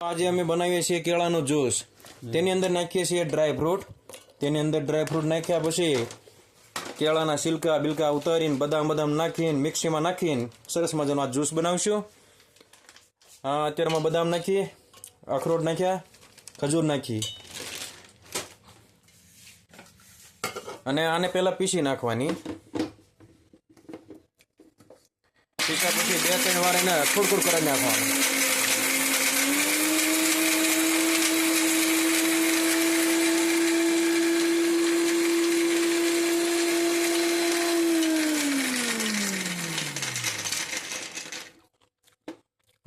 આજે અમે બનાવીએ છીએ કેળાનું જ્યુસ. તેની અંદર નાખીએ છીએ ડ્રાય ફ્રૂટ. તેની અંદર ડ્રાય ફ્રૂટ નાખ્યા પછી કેળાના સિલકા, બિલકા ઉતારીને બદામ બદામ નાખીને મિક્સીમાં નાખીને સરસ મજાનો આ જ્યુસ બનાવશું. આ અત્યારમાં બદામ નાખીએ, અખરોટ નાખ્યા, ખજૂર નાખી. અને આને પહેલા પીસી નાખવાની. પીસા પછી બે ત્રણ વાર એને ખુડખુડ કરી નાખવાનું.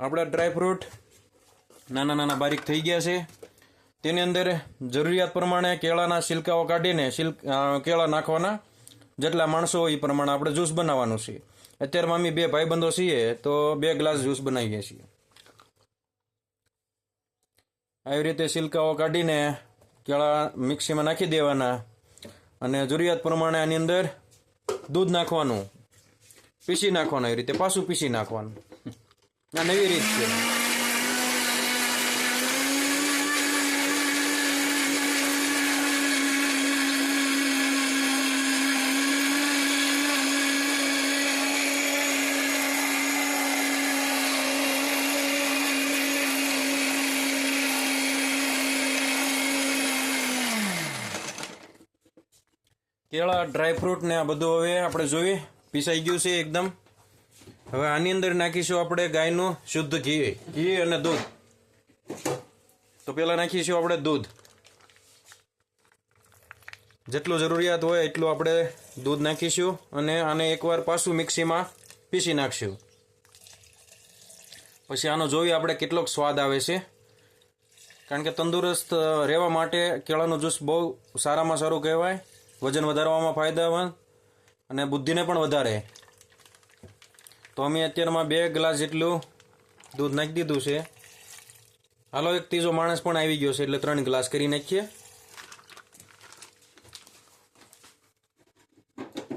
આપણા ડ્રાયફ્રૂટ નાના નાના બારીક થઈ ગયા છે. તેની અંદર જરૂરિયાત પ્રમાણે કેળાના સિલકાઓ કાઢીને સિલ્ક કેળા નાખવાના જેટલા માણસો હોય એ પ્રમાણે આપણે જ્યુસ બનાવવાનું છે. અત્યારમાં અમે બે ભાઈબંધો છીએ તો બે ગ્લાસ જ્યુસ બનાવીએ છીએ. આવી રીતે સિલકાઓ કાઢીને કેળા મિક્સીમાં નાખી દેવાના અને જરૂરિયાત પ્રમાણે આની અંદર દૂધ નાખવાનું, પીસી નાખવાનું એવી રીતે પાછું પીસી નાખવાનું. આ નવી રીત છે કેળા ડ્રાયફ્રૂટ ને આ બધું હવે આપણે જોઈએ પીસાઈ ગયું છે એકદમ. હવે આની અંદર નાખીશું આપણે ગાયનું શુદ્ધ ઘી. ઘી અને દૂધ. તો પેલા નાખીશું આપણે દૂધ. જેટલું જરૂરિયાત હોય એટલું આપણે દૂધ નાખીશું અને આને એકવાર પાછું મિક્સીમાં પીસી નાખશું. પછી આનો જોઈએ આપણે કેટલોક સ્વાદ આવે છે. કારણ કે તંદુરસ્ત રહેવા માટે કેળાનું જ્યુસ બહુ સારામાં સારું કહેવાય. વજન વધારવામાં ફાયદામંદ અને બુદ્ધિને પણ વધારે. તો અમે અત્યારમાં બે ગ્લાસ જેટલું દૂધ નાખી દીધું છે. હાલો, એક ત્રીજો માણસ પણ આવી ગયો છે, એટલે ત્રણ ગ્લાસ કરી નાખીએ.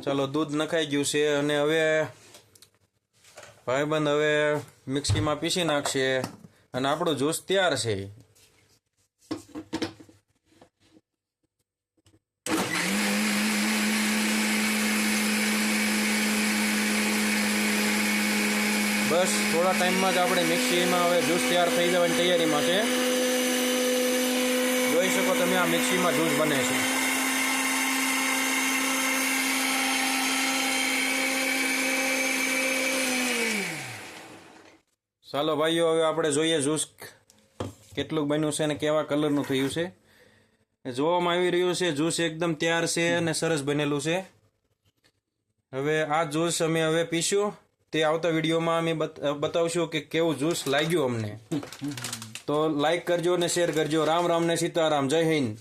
ચાલો, દૂધ નખાઈ ગયું છે અને હવે ભાઈબંધ હવે મિક્સીમાં પીસી નાખશે અને આપણું જ્યુસ તૈયાર છે. બસ થોડા ટાઈમમાં જ આપણે મિક્સીમાં હવે જ્યુસ તૈયાર થઈ જવાની તૈયારીમાં છે જોઈ શકો તમે આ મિક્સીમાં જ્યુસ બને છે. ચાલો ભાઈઓ, હવે આપણે જોઈએ જ્યુસ કેટલું બન્યું છે અને કેવા કલરનું થયું છે. જોવામાં આવી રહ્યું છે જ્યુસ એકદમ તૈયાર છે અને સરસ બનેલું છે. હવે આ જ્યુસ અમે હવે પીશું. તે આવતા વિડીયોમાં અમે બતાવશું કે કેવું જ્યુસ લાગ્યું અમને. તો લાઈક કરજો અને શેર કરજો. રામ રામ ને સીતારામ. જય હિન્દ.